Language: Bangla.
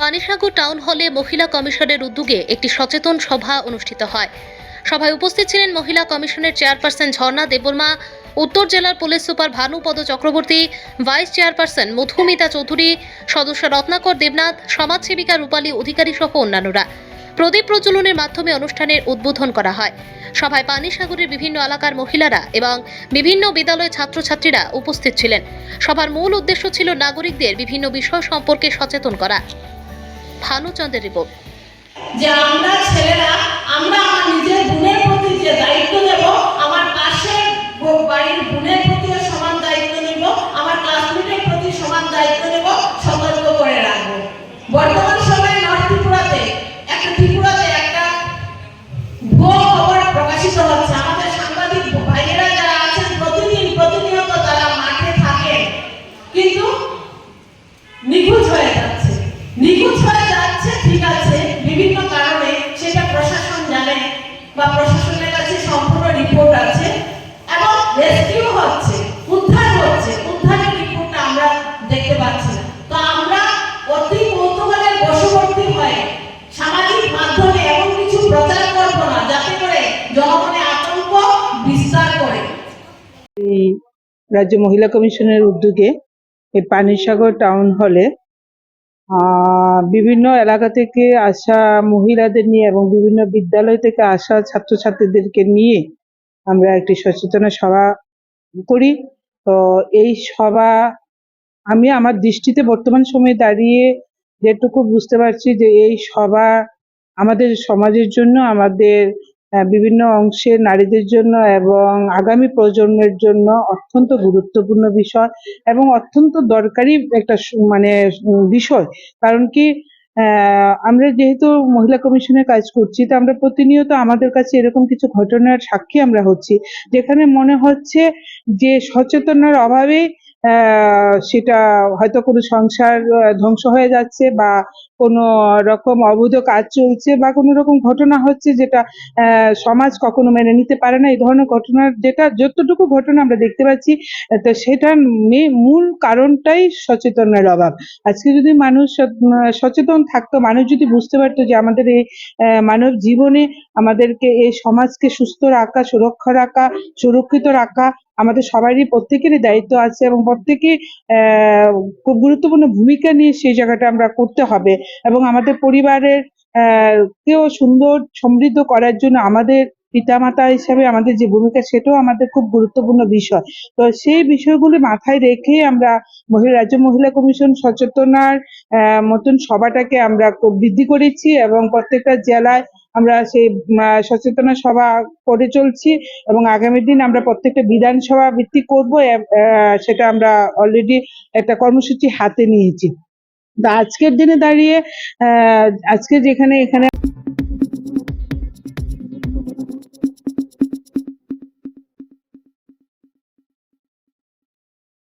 পানিসাগর টাউন হলে মহিলা কমিশনের উদ্যোগে একটি সচেতন সভা অনুষ্ঠিত হয়। সভায় উপস্থিত ছিলেন মহিলা কমিশনের চেয়ারপারসন ঝর্ণা দেববর্মা, উত্তর জেলার police super Bhanupada Chakraborty, vice chairperson Madhumita Chowdhury, সদস্য রত্নাকর দেবনাথ, সমাজসেবিকা রূপালী অধিকারী সহ অন্যান্যরা। প্রদীপ প্রজ্বলনের মাধ্যমে অনুষ্ঠানের উদ্বোধন করা হয়। সভায় পানিসাগরের বিভিন্ন এলাকার মহিলারা এবং বিভিন্ন বিদ্যালয়ের ছাত্রছাত্রীরা উপস্থিত ছিলেন। সভার মূল উদ্দেশ্য ছিল নাগরিকদের বিভিন্ন বিষয় সম্পর্কে সচেতন করা। ভানুচন্দ্রের রিপোর্ট। যে আমরা ছেলেরা আমরা আমার নিজের বোনের বা প্রশাসনের কাছে সম্পূর্ণ রিপোর্ট আছে এবং রেস্কিউ হচ্ছে, উদ্ধার হচ্ছে। উদ্ধারের রিপোর্টটা আমরা দেখতে পাচ্ছি। তো আমরা অতি কৌতূহলের বশবর্তী হয়ে সামাজিক মাধ্যমে এমন কিছু প্রচার করব না, যাতে করে আতঙ্ক বিস্তার করে। এই রাজ্য মহিলা কমিশনের উদ্যোগে এই পানিসাগর টাউন হলে বিভিন্ন এলাকা থেকে আসা মহিলাদের নিয়ে এবং বিভিন্ন বিদ্যালয় থেকে আসা ছাত্রছাত্রীদেরকে নিয়ে আমরা একটি সচেতনা সভা করি। তো এই সভা, আমি আমার দৃষ্টিতে বর্তমান সময়ে দাঁড়িয়ে যেটুকু বুঝতে পারছি যে এই সভা আমাদের সমাজের জন্য, আমাদের বিভিন্ন অংশের নারীদের জন্য এবং আগামী প্রজন্মের জন্য অত্যন্ত গুরুত্বপূর্ণ বিষয় এবং অত্যন্ত দরকারি একটা মানে বিষয়। কারণ কি আমরা যেহেতু মহিলা কমিশনে কাজ করছি, তো আমরা প্রতিনিয়ত আমাদের কাছে এরকম কিছু ঘটনার সাক্ষী আমরা হচ্ছি। যেখানে মনে হচ্ছে যে সচেতনার অভাবে সেটা হয়তো কোনো সংসার ধ্বংস হয়ে যাচ্ছে বা কোনো রকম অবৈধ কাজ চলছে বা কোনো রকম ঘটনা হচ্ছে যেটা সমাজ কখনো মেনে নিতে পারে না। এই ধরনের ঘটনার যেটা, যতটুকু ঘটনা আমরা দেখতে পাচ্ছি তো সেটার মূল কারণটাই সচেতনের অভাব। আজকে যদি মানুষ সচেতন থাকতো, মানুষ যদি বুঝতে পারতো যে আমাদের এই মানব জীবনে আমাদেরকে, এই সমাজকে সুস্থ রাখা, সুরক্ষা রাখা, সুরক্ষিত রাখা আমাদের সবারই প্রত্যেকেরই দায়িত্ব আছে এবং প্রত্যেকে খুব গুরুত্বপূর্ণ ভূমিকা নিয়ে সেই জায়গাটা আমরা করতে হবে। এবং আমাদের পরিবারের কেও সুন্দর, সমৃদ্ধ করার জন্য আমাদের পিতামাতা হিসাবে আমাদের যে ভূমিকা, সেটাও আমাদের খুব গুরুত্বপূর্ণ বিষয়। তো সেই বিষয়গুলি মাথায় রেখে আমরা মহিলা রাজ্য মহিলা কমিশন সচেতনার মতন সভাটাকে আমরা বৃদ্ধি করেছি এবং প্রত্যেকটা জেলায় আমরা সেই সচেতনা সভা করে চলছি এবং আগামী দিন আমরা প্রত্যেকটা বিধানসভা ভিত্তিক করব সেটা আমরা অলরেডি একটা কর্মসূচি হাতে নিয়েছি। আজকের দিনে দাঁড়িয়ে আহ, আজকে যেখানে এখানে